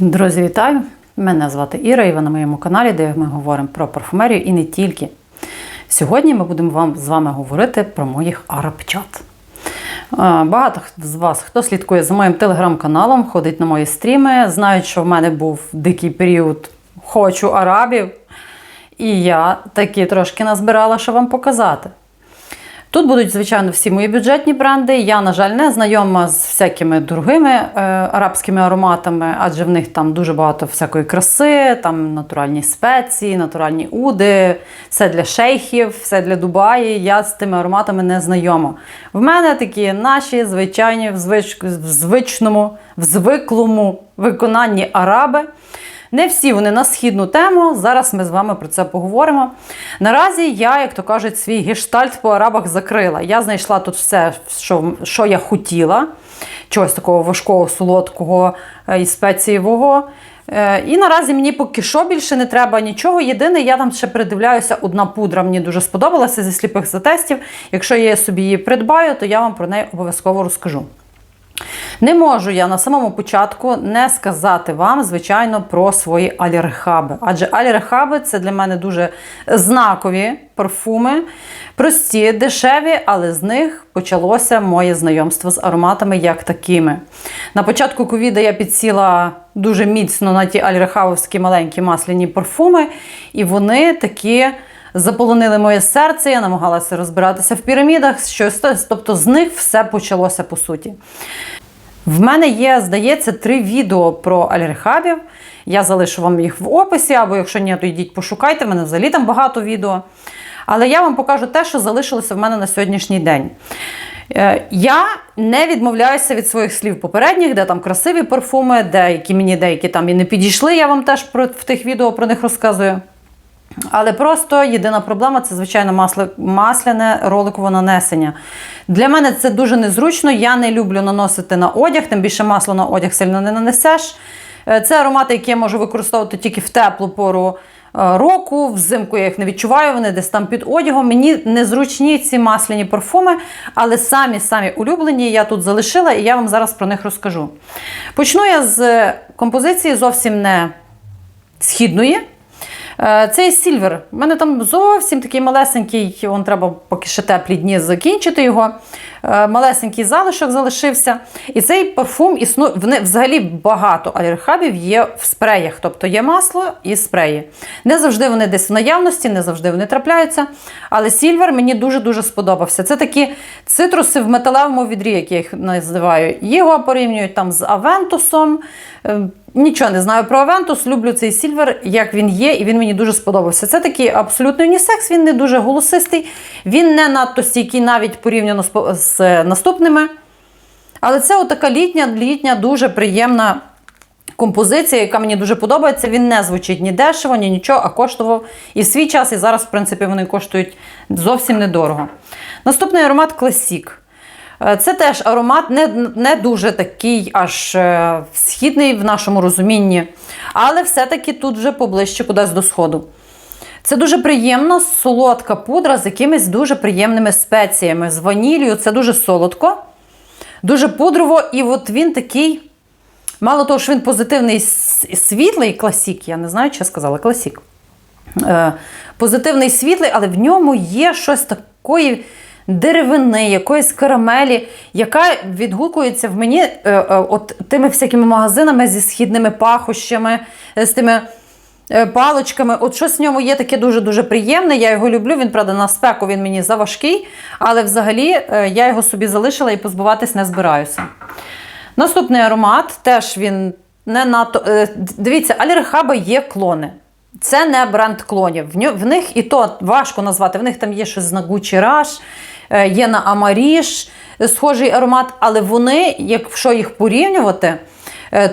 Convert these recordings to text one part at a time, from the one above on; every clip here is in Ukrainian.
Друзі, вітаю! Мене звати Іра, і ви на моєму каналі, де ми говоримо про парфумерію і не тільки. Сьогодні ми будемо вам, з вами говорити про моїх арабчат. Багато з вас, хто слідкує за моїм телеграм-каналом, ходить на мої стріми, знають, що в мене був дикий період хочу арабів. І я таки трошки назбирала, що вам показати. Тут будуть, звичайно, всі мої бюджетні бренди. Я, на жаль, не знайома з всякими дорогими е, арабськими ароматами, адже в них там дуже багато всякої краси, там натуральні спеції, натуральні уди, все для шейхів, все для Дубаї. Я з тими ароматами не знайома. В мене такі наші звичайні в, звич, в звичному, в звиклому виконанні араби. Не всі вони на східну тему. Зараз ми з вами про це поговоримо. Наразі я, як то кажуть, свій гештальт по арабах закрила. Я знайшла тут все, що, що я хотіла, чогось такого важкого, солодкого е, і спецієвого. Е, І наразі мені поки що більше не треба нічого. Єдине, я там ще придивляюся, одна пудра мені дуже сподобалася зі сліпих затестів. Якщо я собі її придбаю, то я вам про неї обов'язково розкажу. Не можу я на самому початку не сказати вам, звичайно, про свої алірхаби. Адже алірхаби це для мене дуже знакові парфуми, прості, дешеві, але з них почалося моє знайомство з ароматами як такими. На початку ковіда я підсіла дуже міцно на ті альрехавовські маленькі масляні парфуми, і вони такі. Заполонили моє серце, я намагалася розбиратися в пірамідах, щось, тобто з них все почалося по суті. В мене є, здається, три відео про алергхабів. Я залишу вам їх в описі, або якщо ні, то йдіть пошукайте, в мене взагалі там багато відео. Але я вам покажу те, що залишилося в мене на сьогоднішній день. Е, Я не відмовляюся від своїх слів попередніх, де там красиві парфуми, деякі мені деякі там і не підійшли. Я вам теж в тих відео про них розказую. Але просто єдина проблема це, звичайно, масло, масляне роликове нанесення. Для мене це дуже незручно. Я не люблю наносити на одяг, тим більше масло на одяг сильно не нанесеш. Е, Це аромати, які я можу використовувати тільки в теплу пору е, року. Взимку я їх не відчуваю, вони десь там під одягом. Мені незручні ці масляні парфуми, але самі-самі улюблені я тут залишила, і я вам зараз про них розкажу. Почну я з композиції зовсім не східної. Е, Цей сільвер. У мене там зовсім такий малесенький, он треба поки ще теплі дні закінчити його. Е, Малесенький залишок залишився. І цей парфум існує взагалі багато алергхабів є в спреях, тобто є масло і спреї. Не завжди вони десь в наявності, не завжди вони трапляються. Але сільвер мені дуже-дуже сподобався. Це такі цитруси в металевому відрі, як я їх називаю. Його порівнюють там з Авентусом. Е, Нічого не знаю про Авентус, люблю цей сільвер, як він є, і він мені дуже сподобався. Це такий абсолютно унісекс, він не дуже голосистий, він не надто стійкий навіть порівняно з, з наступними. Але це отака літня, літня, дуже приємна композиція, яка мені дуже подобається. Він не звучить ні дешево, ні нічого, а коштував і в свій час, і зараз, в принципі, вони коштують зовсім недорого. Наступний аромат Класік. Це теж аромат не не дуже такий аж е, східний в нашому розумінні, але все-таки тут вже поближче кудись до сходу. Це дуже приємно, солодка пудра з якимись дуже приємними спеціями. З ванілью це дуже солодко, дуже пудрово, і от він такий, мало того, що він позитивний світлий класік, я не знаю, чи я сказала класік. Е, позитивний світлий, але в ньому є щось такої деревини, якоїсь карамелі, яка відгукується в мені е, е, от тими всякими магазинами зі східними пахощами, е, з тими е, палочками. От щось в ньому є таке дуже-дуже приємне. Я його люблю. Він, правда, на спеку він мені заважкий, але взагалі е, я його собі залишила і позбуватись не збираюся. Наступний аромат теж він не надто. Е, дивіться, алергхаба є клони. Це не бренд клонів. В них і то важко назвати. В них там є щось на Gucci Rush, е, є на Амаріш схожий аромат, але вони, якщо їх порівнювати,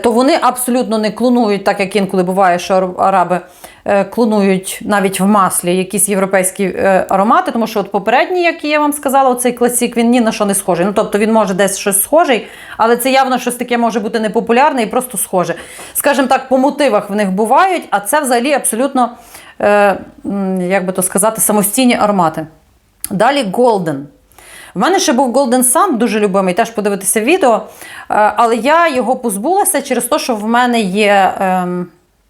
то вони абсолютно не клонують, так як інколи буває, що араби е, клонують навіть в маслі якісь європейські аромати, тому що от попередній, який я вам сказала, цей класік, він ні на що не схожий. Ну, тобто він може десь щось схожий, але це явно щось таке може бути непопулярне і просто схоже. Скажімо так, по мотивах в них бувають, а це взагалі абсолютно, е, як би то сказати, самостійні аромати. Далі Golden. В мене ще був Golden Sun, дуже любимий, теж подивитися відео. Е, Але я його позбулася через те, що в мене є ем,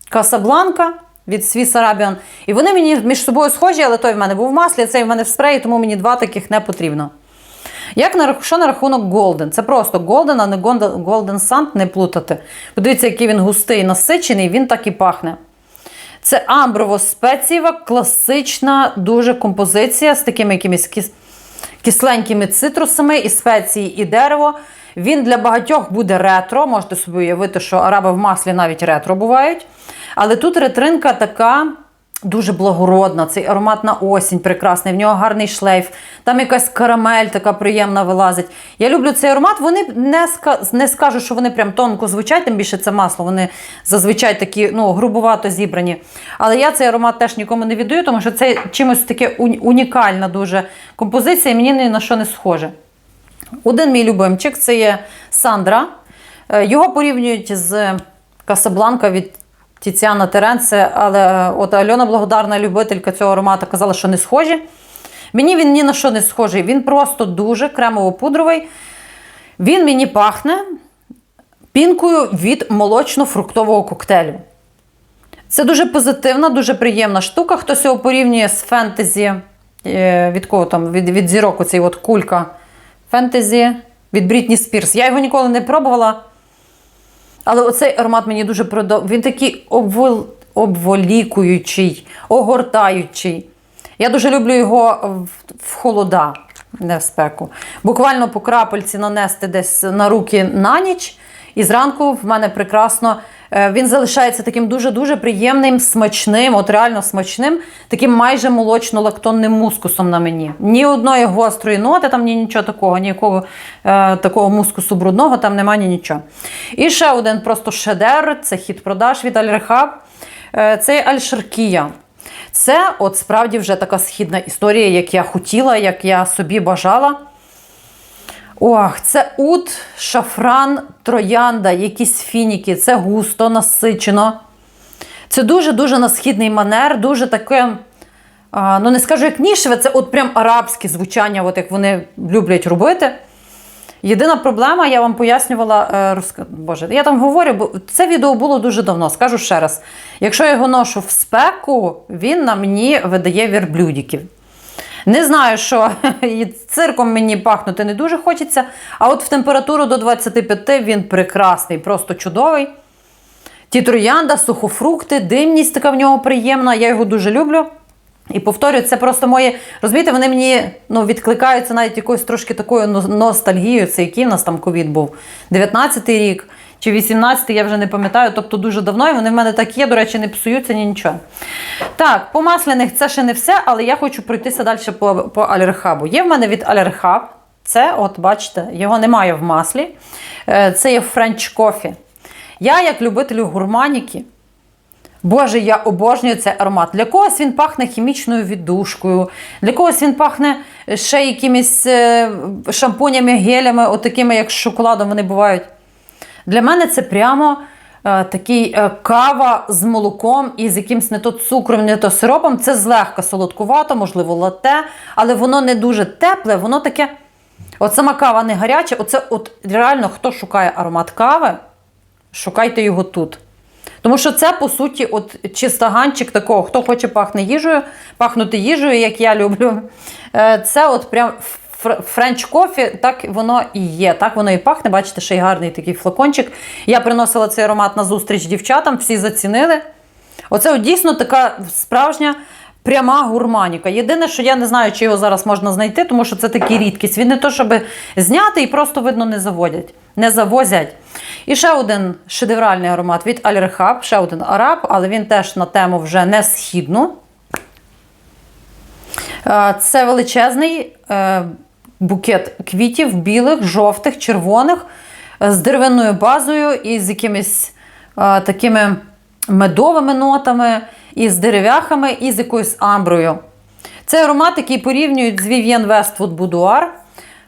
Касабланка від Swiss Arabian. І вони мені між собою схожі, але той в мене був в маслі, цей в мене в спреї, тому мені два таких не потрібно. Як на, що на рахунок Golden? Це просто Golden, а не Golden Sun, не плутати. Подивіться, який він густий, насичений, він так і пахне. Це амброво-спецієва, класична дуже композиція з такими якимись кис... кисленькими цитрусами, і спеції, і дерево. Він для багатьох буде ретро. Можете собі уявити, що араби в маслі навіть ретро бувають. Але тут ретринка така дуже благородна, цей аромат на осінь прекрасний, в нього гарний шлейф, там якась карамель така приємна вилазить. Я люблю цей аромат. Вони не, не скажу, що вони прям тонко звучать, тим більше це масло, вони зазвичай такі ну, грубувато зібрані. Але я цей аромат теж нікому не віддаю, тому що це чимось таке унікальна дуже композиція, і мені ні на що не схоже. Один мій любимчик це є Сандра. Е, Його порівнюють з Касабланка від Тіціана Теренце, але от Альона Благодарна, любителька цього аромату, казала, що не схожі. Мені він ні на що не схожий. Він просто дуже кремово-пудровий. Він мені пахне пінкою від молочно-фруктового коктейлю. Це дуже позитивна, дуже приємна штука. Хтось його порівнює з фентезі. е, Від кого там? Від, від зірок, оцей от кулька фентезі від Брітні Спірс. Я його ніколи не пробувала. Але оцей аромат мені дуже продав. Він такий обвол... обволікуючий, огортаючий. Я дуже люблю його в, холода, не в спеку. Буквально по крапельці нанести десь на руки на ніч. І зранку в мене прекрасно він залишається таким дуже-дуже приємним, смачним, от реально смачним, таким майже молочно-лактонним мускусом на мені. Ні одної гострої ноти, там ні нічого такого, ніякого е, такого мускусу брудного, там немає ні нічого. І ще один просто шедевр це хід продаж від Аль-Рехаб. Е, це Аль-Шаркія. Це от справді вже така східна історія, як я хотіла, як я собі бажала. Ох, це ут, шафран, троянда, якісь фініки. Це густо, насичено. Це дуже-дуже на східний манер, дуже таке. Ну, не скажу, як нішеве, це от прям арабське звучання, от як вони люблять робити. Єдина проблема, я вам пояснювала, е. Боже, я там говорю, бо це відео було дуже давно, скажу ще раз. Якщо я його ношу в спеку, він на мені видає верблюдиків. Не знаю, що і цирком мені пахнути не дуже хочеться, а от в температуру до 25 він прекрасний, просто чудовий. Ті троянда, сухофрукти, димність така в нього приємна, я його дуже люблю. І повторюю, це просто мої, розумієте, вони мені ну, відкликаються навіть якоюсь трошки такою ностальгією. Це який в нас там ковід був? 19-й рік чи 18-й, я вже не пам'ятаю, тобто дуже давно, і вони в мене так є, до речі, не псуються ні нічого. Так, по масляних це ще не все, але я хочу пройтися далі по, по алерхабу. Є в мене від алерхаб, це, от бачите, його немає в маслі. Е, Це є френч кофі. Я, як любителю гурманіки, Боже, я обожнюю цей аромат. Для когось він пахне хімічною віддушкою, для когось він пахне ще якимись е, шампунями, гелями, отакими, як з шоколадом вони бувають. Для мене це прямо е, такий е, кава з молоком і з якимсь не то цукром, не то сиропом. Це злегка солодкувато, можливо, лате, але воно не дуже тепле, воно таке. От сама кава не гаряча. Оце от реально хто шукає аромат кави, шукайте його тут. Тому що це, по суті, от чистоганчик такого, хто хоче пахне їжею, пахнути їжею, як я люблю. Е, Це от прям френч кофі, так воно і є. Так воно і пахне. Бачите, ще й гарний такий флакончик. Я приносила цей аромат на зустріч дівчатам, всі зацінили. Оце от дійсно така справжня пряма гурманіка. Єдине, що я не знаю, чи його зараз можна знайти, тому що це такий рідкість. Він не то, щоб зняти і просто видно не заводять, не завозять. І ще один шедевральний аромат від Аль-Рехаб, ще один араб, але він теж на тему вже не східну. Е, Це величезний е, букет квітів білих, жовтих, червоних, е, з деревинною базою і з якимись е, такими медовими нотами, і з дерев'яхами, і з якоюсь амброю. Це аромат, який порівнюють з Vivienne Westwood Boudoir. Е,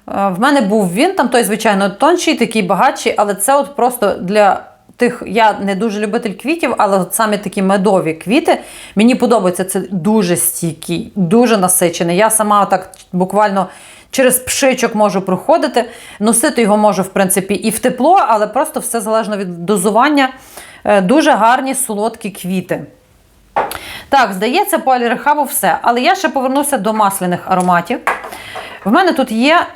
В мене був він, там той, звичайно, тонший, такий багатший, але це от просто для тих, я не дуже любитель квітів, але от саме такі медові квіти. Мені подобається це дуже стійкий, дуже насичений. Я сама так буквально через пшичок можу проходити. Носити його можу, в принципі, і в тепло, але просто все залежно від дозування. Е, Дуже гарні солодкі квіти. Так, здається, по алірехабу все. Але я ще повернуся до масляних ароматів. В мене тут є,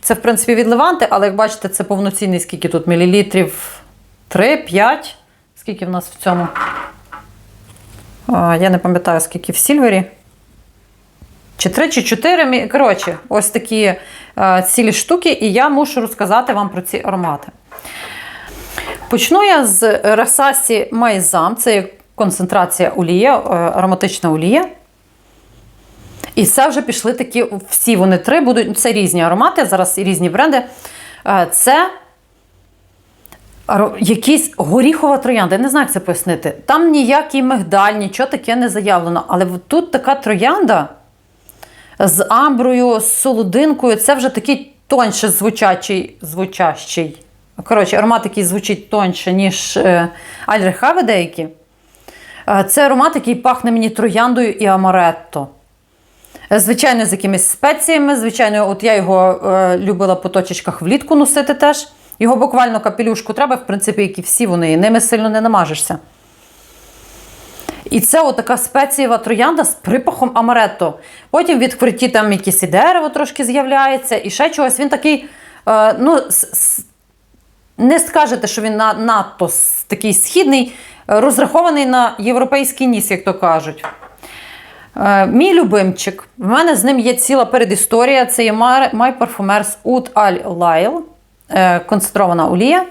це, в принципі, від Леванти, але як бачите, це повноцінний, скільки тут мілілітрів? 3, 5. Скільки в нас в цьому? Я не пам'ятаю, скільки в Сільвері. Чи 3, чи 4. Коротше, ось такі е, цілі штуки, і я мушу розказати вам про ці аромати. Почну я з Расасі Майзам, це концентрація олія, е, ароматична олія. І це вже пішли такі, всі вони три будуть. Це різні аромати, зараз і різні бренди. Е, Це якийсь горіхова троянда. Я не знаю, як це пояснити. Там ніякий мигдаль, нічого таке не заявлено. Але тут така троянда з амброю, з солодинкою. Це вже такий тоньше звучачий, звучащий. Коротше, аромат, який звучить тоньше, ніж е, альрехави деякі. Е, Це аромат, який пахне мені трояндою і амаретто. Е, Звичайно, з якимись спеціями. Звичайно, от я його е, любила по точечках влітку носити теж. Його буквально капелюшку треба, в принципі, як і всі вони, ними сильно не намажешся. І це отака спецієва троянда з припахом амаретто. Потім в відкритті там якесь і дерево трошки з'являється, і ще чогось. Він такий, е, ну, не скажете, що він на, надто такий східний, розрахований на європейський ніс, як то кажуть. Е, Мій любимчик. В мене з ним є ціла передісторія. Це є My Parfumers Oud Al Lyle, е, концентрована олія.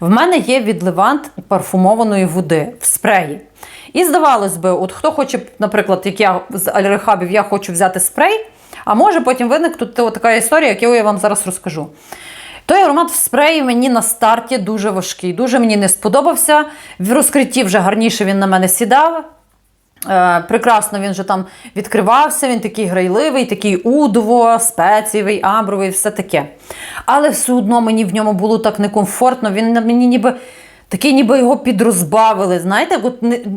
В мене є від Левант парфумованої води в спреї. І здавалось би, от хто хоче, наприклад, як я з альрехабів, я хочу взяти спрей, а може потім виникнути така історія, яку я вам зараз розкажу. Той аромат в спреї мені на старті дуже важкий, дуже мені не сподобався. В розкритті вже гарніше він на мене сідав. Е, прекрасно він же там відкривався, він такий грайливий, такий удово, спецієвий, амбровий, все таке. Але все одно мені в ньому було так некомфортно, він мені ніби такий, ніби його підрозбавили. Знаєте, от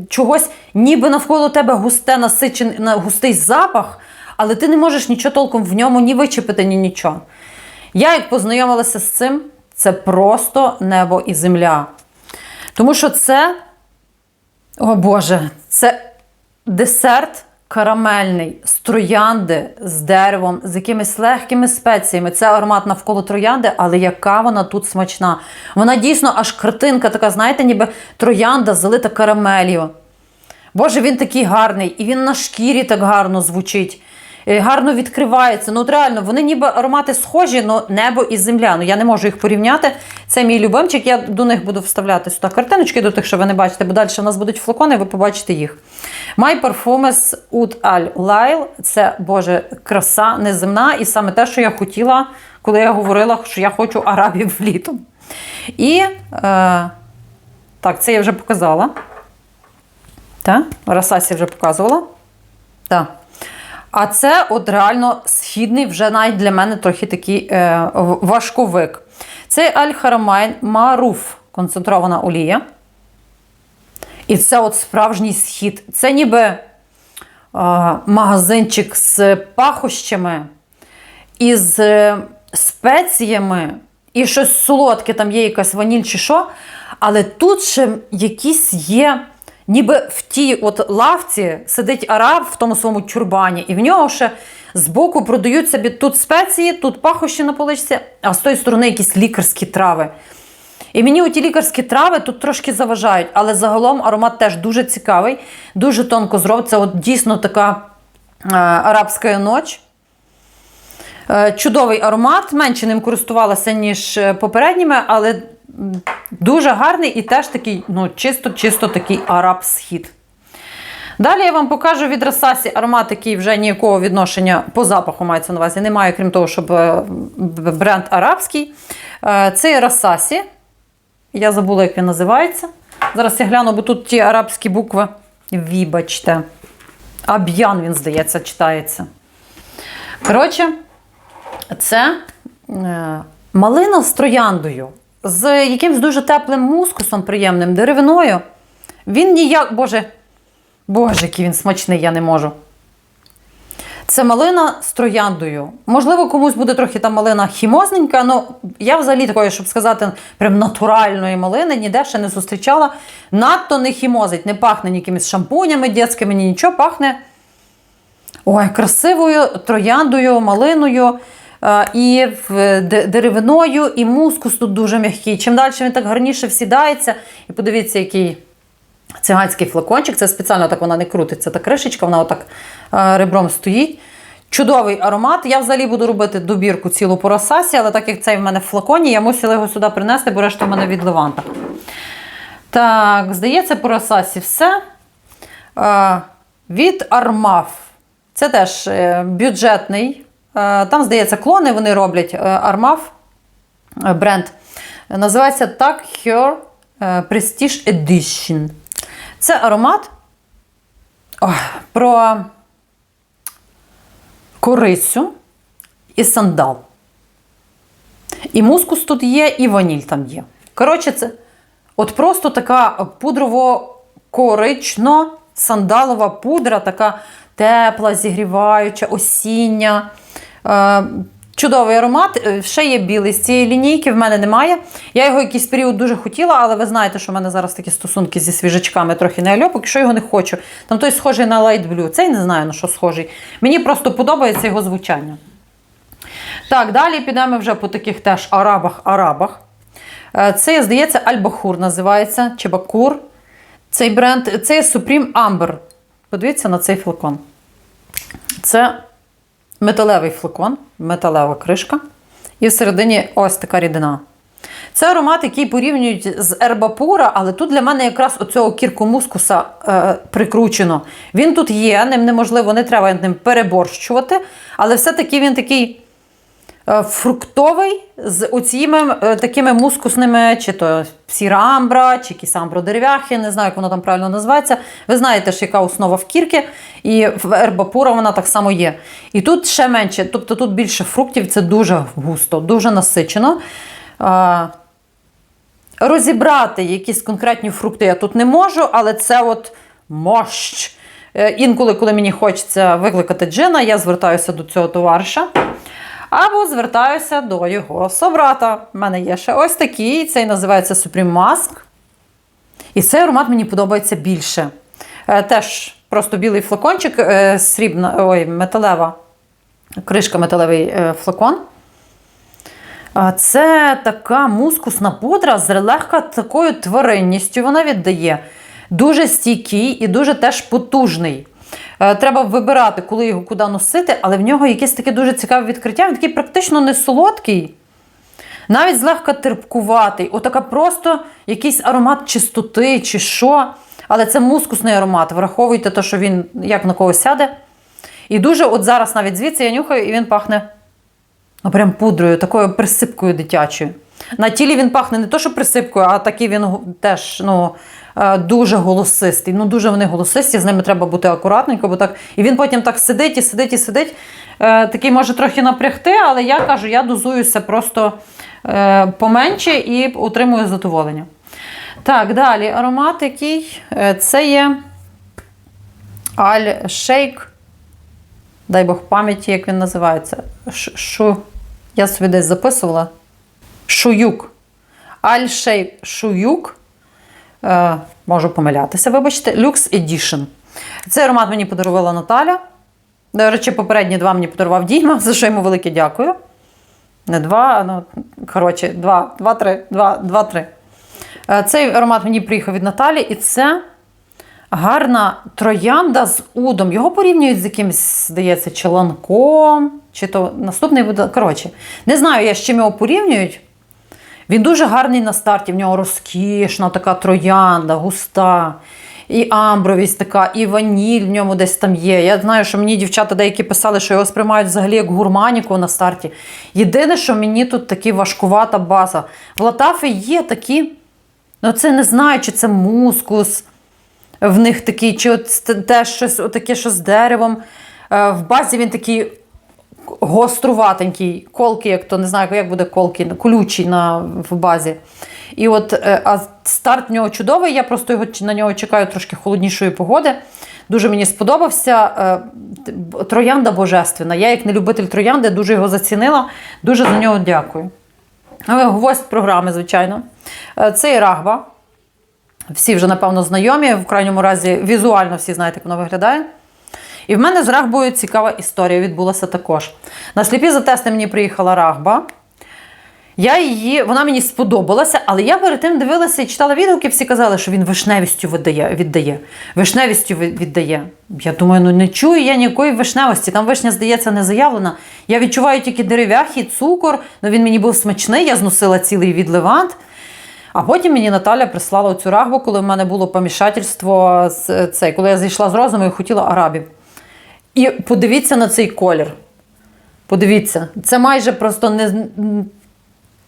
чогось, ніби навколо тебе густе насичений, на- густий запах, але ти не можеш нічого толком в ньому ні вичепити, ні нічого. Я як познайомилася з цим, це просто небо і земля. Тому що це о Боже, це десерт карамельний з троянди, з деревом, з якимись легкими спеціями. Це аромат навколо троянди, але яка вона тут смачна. Вона дійсно аж картинка така, знаєте, ніби троянда залита карамелью. Боже, він такий гарний, і він на шкірі так гарно звучить. Е, Гарно відкривається. Ну, от реально, вони ніби аромати схожі, але небо і земля. Ну, я не можу їх порівняти. Це мій любимчик. Я до них буду вставляти сюди картиночки, до тих, що ви не бачите, бо далі у нас будуть флакони, ви побачите їх. My Parfumes Oud Al Lyle – це Боже, краса неземна, і саме те, що я хотіла, коли я говорила, що я хочу арабів літом. І е, так, це я вже показала. Так, Расасі вже показувала. Так. А це от реально східний, вже навіть для мене трохи такий е, важковик. Це Аль-Харамайн Маруф, концентрована олія. І це от справжній схід. Це ніби е, магазинчик з пахощами, із е, спеціями, і щось солодке, там є якась ваніль чи що. Але тут ще якісь є, ніби в тій от лавці сидить араб в тому своєму чурбані, і в нього ще збоку продають собі тут спеції, тут пахощі на поличці, а з тої сторони якісь лікарські трави. І мені оті лікарські трави тут трошки заважають, але загалом аромат теж дуже цікавий, дуже тонко. Це от дійсно така е, арабська ноч. Е, Чудовий аромат, менше ним користувалася, ніж е, попередніми, але дуже гарний і теж такий, ну, чисто-чисто такий араб-схід. Далі я вам покажу від Расасі аромат, який вже ніякого відношення по запаху мається на увазі. Немає, крім того, щоб е, бренд арабський. Е, Це Расасі. Я забула, як він називається. Зараз я гляну, бо тут ті арабські букви. Вибачте. Аб'ян, він, здається, читається. Коротше, це е, малина з трояндою, з якимсь дуже теплим мускусом приємним, деревиною. Він ніяк, Боже, Боже, який він смачний, я не можу. Це малина з трояндою. Можливо, комусь буде трохи та малина хімозненька, але я взагалі такої, щоб сказати, прям натуральної малини ніде ще не зустрічала. Надто не хімозить, не пахне якимись шампунями дітськими, ні нічого, пахне ой, красивою трояндою, малиною. Е, І деревиною, і мускус тут дуже м'який. Чим далі він так гарніше всідається. І подивіться, який циганський флакончик. Це спеціально так вона не крутиться. Та кришечка, вона отак е, ребром стоїть. Чудовий аромат. Я взагалі буду робити добірку цілу по розсасі, але так як цей в мене в флаконі, я мусила його сюди принести, бо решта в мене від Леванта. Так, здається, по розсасі все. Е, від Армаф. Це теж бюджетний. Е, Там, здається, клони вони роблять е, Армаф е, бренд. Називається Так Her Prestige Edition. Це аромат про корицю і сандал. І мускус тут є, і ваніль там є. Коротше, це от просто така пудрово-корично-сандалова пудра, така тепла, зігріваюча, осіння. Е, Чудовий аромат. Е, Ще є білий з цієї лінійки, в мене немає. Я його якийсь період дуже хотіла, але ви знаєте, що в мене зараз такі стосунки зі свіжачками трохи не альопок, що його не хочу. Там той схожий на Light Blue. Цей не знаю на що схожий. Мені просто подобається його звучання. Так, далі підемо вже по таких теж арабах-арабах. Е, Це, здається, Альбахур називається, чи Бакур. Цей бренд, це є Supreme Amber. Подивіться на цей флакон. Це металевий флакон, металева кришка. І всередині ось така рідина. Це аромат, який порівнюють з Ербапура, але тут для мене якраз оцього кіркомускуса е, прикручено. Він тут є, ним неможливо, не треба ним переборщувати, але все-таки він такий фруктовий з оціми е, такими мускусними, чи то сіра чи якісь амбро-дерев'яхи, не знаю, як воно там правильно називається. Ви знаєте ж, яка основа в кірки, і в ербапура вона так само є. І тут ще менше, тобто тут більше фруктів, це дуже густо, дуже насичено. Е, Розібрати якісь конкретні фрукти я тут не можу, але це от мощ. Е, Інколи, коли мені хочеться викликати джина, я звертаюся до цього товариша. Або звертаюся до його собрата. У мене є ще ось такий, цей називається Supreme Mask. І цей аромат мені подобається більше. Е, Теж просто білий флакончик, е, срібна, ой, металева, кришка металевий е, флакон. Це така мускусна пудра з легка такою тваринністю. Вона віддає. Дуже стійкий і дуже теж потужний. Е, Треба вибирати, коли його куди носити, але в нього якесь таке дуже цікаве відкриття. Він такий практично не солодкий, навіть злегка терпкуватий. Отака просто якийсь аромат чистоти чи що. Але це мускусний аромат. Враховуйте те, що він як на когось сяде. І дуже, от зараз навіть звідси я нюхаю, і він пахне Ну, прям пудрою, такою присипкою дитячою. На тілі він пахне не то, що присипкою, а такий він теж ну, е, дуже голосистий. Ну, дуже вони голосисті, з ними треба бути акуратненько, бо так. І він потім так сидить і сидить і сидить. Е, Такий може трохи напрягти, але я кажу, я дозуюся просто е, поменше і отримую задоволення. Так, далі аромат який? Це є Аль Шейк дай Бог пам'яті, як він називається. Шу... Я собі десь записувала. Шуюк. Аль-Шейк Шуюк. Е, можу помилятися, вибачте. Люкс Edition. Цей аромат мені подарувала Наталя. До речі, попередні два мені подарував Діма, за що йому велике дякую. Не два, ну, коротше, два, два, три, два, два, три. Е, Цей аромат мені приїхав від Наталі, і це гарна троянда з удом. Його порівнюють з якимось, здається, челанком. Чи то наступний буде. Коротше, не знаю я, з чим його порівнюють. Він дуже гарний на старті, в нього розкішна така троянда, густа. І амбровість така, і ваніль в ньому десь там є. Я знаю, що мені дівчата деякі писали, що його сприймають взагалі як гурманіку на старті. Єдине, що мені тут такі важкувата база. В Латафі є такі, ну це не знаю, чи це мускус в них такий, чи от теж щось таке, що з деревом. Е, В базі він такий гоструватенький, колки, як то не знаю, як буде колки, колючий на, в базі. І от, е, а старт в нього чудовий, я просто його, на нього чекаю трошки холоднішої погоди. Дуже мені сподобався. Е, Троянда божественна. Я, як не любитель троянди, дуже його зацінила. Дуже за нього дякую. Але Гвоздь програми, звичайно. Е, Це і рагба. Всі вже, напевно, знайомі. В крайньому разі, візуально всі знаєте, як воно виглядає. І в мене з рагбою цікава історія відбулася також. На сліпі за тести мені приїхала рагба. Я її, вона мені сподобалася, але я перед тим дивилася і читала відгуки, всі казали, що він вишневістю віддає. віддає. Вишневістю віддає. Я думаю, ну не чую я ніякої вишневості. Там вишня, здається, не заявлена. Я відчуваю тільки дерев'яхи, цукор, ну він мені був смачний, я зносила цілий від левант. А потім мені Наталя прислала цю рагбу, коли в мене було помішательство з цей, коли я зійшла з розуму і хотіла арабів. І подивіться на цей колір. Подивіться, це майже просто не,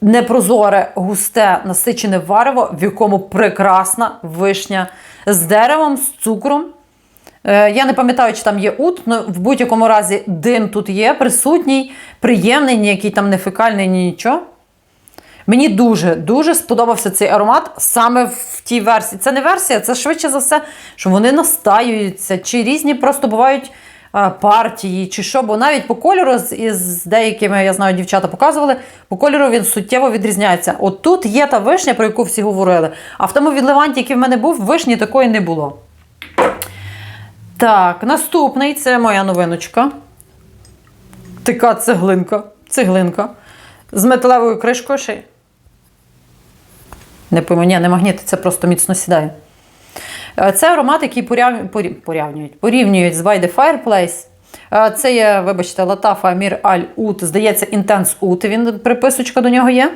непрозоре, густе, насичене варево, в якому прекрасна вишня з деревом, з цукром. Е, Я не пам'ятаю, чи там є ут, але в будь-якому разі дим тут є, присутній, приємний, ніякий там не фекальний, ні нічого. Мені дуже дуже сподобався цей аромат саме в тій версії. Це не версія, це швидше за все, що вони настаюються, чи різні просто бувають партії, чи що. Бо навіть по кольору з, деякими, я знаю, дівчата показували, по кольору він суттєво відрізняється. От тут є та вишня, про яку всі говорили. А в тому відливанті, який в мене був, вишні такої не було. Так, наступний це моя новиночка. Така цеглинка. Цеглинка. З металевою кришкою ще. Не пойму, ні, не магніт, це просто міцно сідає. Е, Це аромат, який порівнюють, порівнюють з By the Fireplace. Е, Це є, вибачте, Латафа Амір Аль Ут, здається, Intense Ут. Він приписочка до нього є.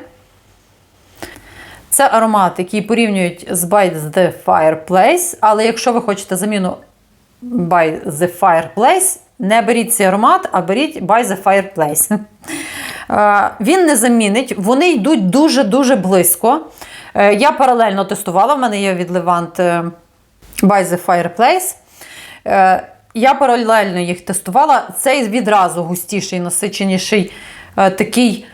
Це аромат, який порівнюють з By the Fireplace. Але якщо ви хочете заміну By the Fireplace, не беріть цей аромат, а беріть By the Fireplace. Е, Він не замінить, вони йдуть дуже-дуже близько. Я паралельно тестувала, в мене є від Levant By the Fireplace. Е, Я паралельно їх тестувала. Цей відразу густіший, насиченіший, е, такий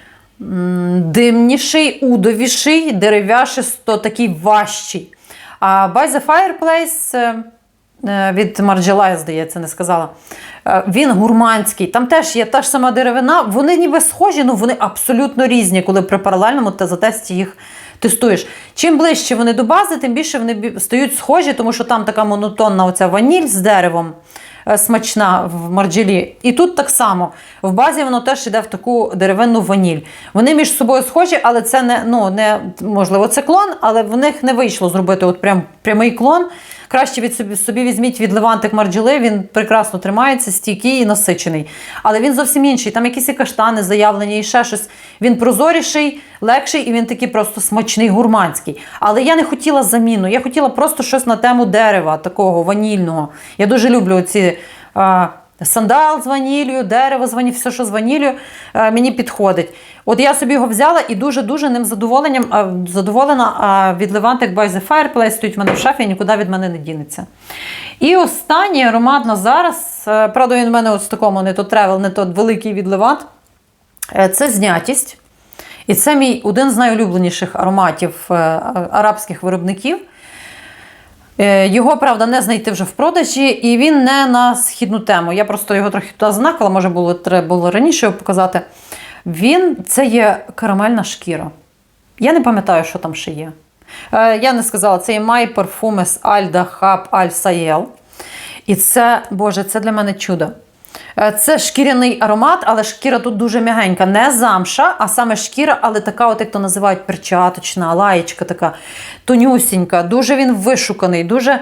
димніший, удовіший, дерев'яшисто, такий важчий. А By the Fireplace е, від Margiela, здається, не сказала. Він гурманський. Там теж є та ж сама деревина. Вони ніби схожі, але вони абсолютно різні, коли при паралельному та затесті їх тестуєш. Чим ближче вони до бази, тим більше вони стають схожі, тому що там така монотонна оця ваніль з деревом е, смачна в марджелі. І тут так само. В базі воно теж йде в таку деревинну ваніль. Вони між собою схожі, але це не, ну, не можливо, це клон, але в них не вийшло зробити от прям прямий клон. Краще від собі, собі візьміть від Левантик Марджели, він прекрасно тримається, стійкий і насичений. Але він зовсім інший. Там якісь і каштани заявлені, і ще щось. Він прозоріший, легший, і він такий просто смачний, гурманський. Але я не хотіла заміну. Я хотіла просто щось на тему дерева, такого ванільного. Я дуже люблю ці. Сандал з ваніллю, дерево з ваніллю, все, що з ваніллю, е, мені підходить. От я собі його взяла і дуже-дуже ним задоволенням, задоволена. А від Levantic by the Fireplace стоїть в мене в шафі нікуди від мене не дінеться. І останній аромат на зараз, е, правда, він в мене от з такому не то тревел, не то великий від Levant, це знятість. І це мій один з найулюбленіших ароматів е, арабських виробників. Е, Його, правда, не знайти вже в продажі, і він не на східну тему. Я просто його трохи туди знакала, може було треба було раніше його показати. Він це є карамельна шкіра. Я не пам'ятаю, що там ще є. Е, Я не сказала, це є My Perfumes Alda Hab Al Sayel. І це, Боже, це для мене чудо. Е, Це шкіряний аромат, але шкіра тут дуже м'ягенька. Не замша, а саме шкіра, але така, от як то називають, перчаточна, лаєчка така тонюсінька. Дуже він вишуканий, дуже е,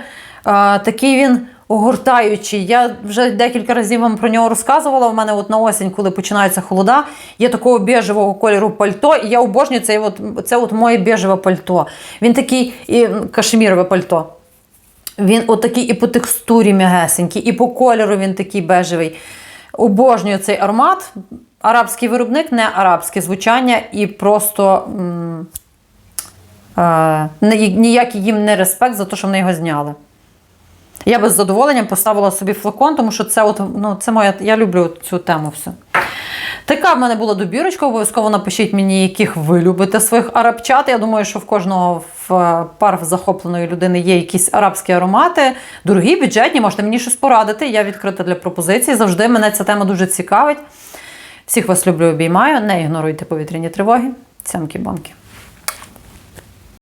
такий він огортаючий. Я вже декілька разів вам про нього розказувала. У мене от на осінь, коли починається холода, є такого біжевого кольору пальто, і я обожнюю цей от, це от моє біжеве пальто. Він такий і кашемірове пальто. Він отакий і по текстурі м'ягесенький, і по кольору він такий бежевий. Обожнюю цей аромат. Арабський виробник, не арабське звучання, і просто м, е, ні- ніякий їм не респект за те, що вони його зняли. Я би з задоволенням поставила собі флакон, тому що це от, ну, це моя, я люблю цю тему всю. Така в мене була добірочка. Обов'язково напишіть мені, яких ви любите своїх арабчат. Я думаю, що в кожного в е, пар захопленої людини є якісь арабські аромати. Дорогі, бюджетні, можете мені щось порадити. Я відкрита для пропозицій. Завжди мене ця тема дуже цікавить. Всіх вас люблю, обіймаю. Не ігноруйте повітряні тривоги. Цямки-бамки.